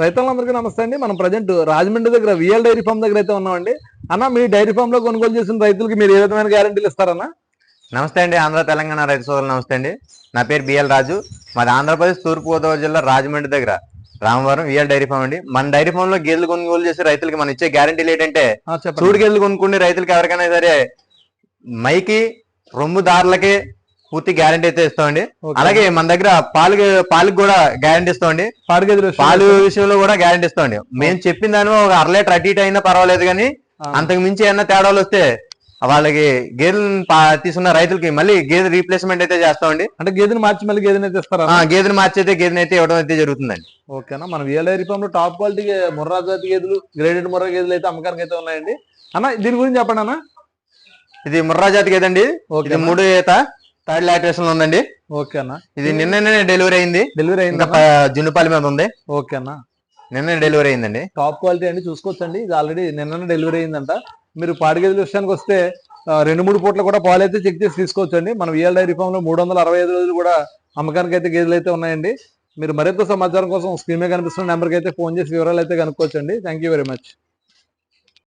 రైతులందరికీ నమస్తే అండి. మనం ప్రజెంట్ రాజమండ్రి దగ్గర విఎల్ డైరీ ఫామ్ దగ్గర అయితే ఉన్నామండి. అన్న మీ డైరీ ఫామ్లో కొనుగోలు చేసిన రైతులకి మీరు ఏ విధమైన గ్యారంటీలు ఇస్తారన్నా? నమస్తే అండి. ఆంధ్ర తెలంగాణ రైతు సోదరులు నమస్తే అండి. నా పేరు బిఎల్ రాజు. మాది ఆంధ్రప్రదేశ్ తూర్పు గోదావరి జిల్లా రాజమండ్రి దగ్గర. రామవరం విఎల్ డైరీ ఫామ్ అండి. మన డైరీ ఫామ్లో గేదెలు కొనుగోలు చేసే రైతులకి మనం ఇచ్చే గ్యారంటీలు ఏంటంటే చూడు గేదెలు కొనుక్కునే రైతులకి ఎవరికైనా సరే మైకి రొమ్ము దారులకి పూర్తి గ్యారంటీ అయితే ఇస్తామండి. అలాగే మన దగ్గర పాలు పాలకు కూడా గ్యారంటీ ఇస్తామండి. పాలు విషయంలో కూడా. గ్యారంటీ ఇస్తామండి. మేము చెప్పిన దాని ఒక అర లీటర్ అటు ఇటు అయినా పర్వాలేదు కానీ అంతకు మించి ఏమన్నా తేడాలు వస్తే వాళ్ళకి గేదెలు తీసుకున్న రైతులకి మళ్ళీ గేదె రీప్లేస్మెంట్ అయితే చేస్తామండి. అంటే గేదెని మార్చి మళ్ళీ గేదెని అయితే ఇస్తారా? గేదెని మార్చి అయితే గేదెని అయితే ఇవ్వడం అయితే జరుగుతుందండి. ఓకేనా మన డైరీ ఫామ్లో టాప్ క్వాలిటీ ముర్రా జాతి గేదెలు గ్రేడెడ్ ముర్రా గేదెలు అయితే అమ్మకానికి అయితే ఉన్నాయండి. అన్న దీని గురించి చెప్పండి అన్న. ఇది ముర్రా జాతి గేదండి. ఇది మూడు ఈత. థర్డ్ లాక్టేషన్లో ఉందండి. ఓకే అన్న. ఇది నిన్ననే డెలివరీ అయింది. డెలివరీ అయిందా జున్నుపాలి మీద ఉంది. ఓకే అన్న. నిన్న డెలివరీ అయిందండి. టాప్ క్వాలిటీ అండి చూసుకోవచ్చండి. ఇది ఆల్రెడీ నిన్న డెలివరీ అయిందంట. మీరు పాడి గదుల విషయానికి వస్తే రెండు మూడు పూట్ల కూడా పాలు అయితే చెక్ చేసి తీసుకోవచ్చండి. మన విఎల్ డైరీ ఫామ్లో మూడు వందల అరవై ఐదు రోజులు కూడా అమ్మకానికి అయితే గేదెలు అయితే ఉన్నాయండి. మీరు మరింత సమాచారం కోసం స్క్రీన్ మీద కనిపిస్తున్న నెంబర్కి అయితే ఫోన్ చేసి వివరాలు అయితే కనుక్కోవచ్చండి. Thank you very much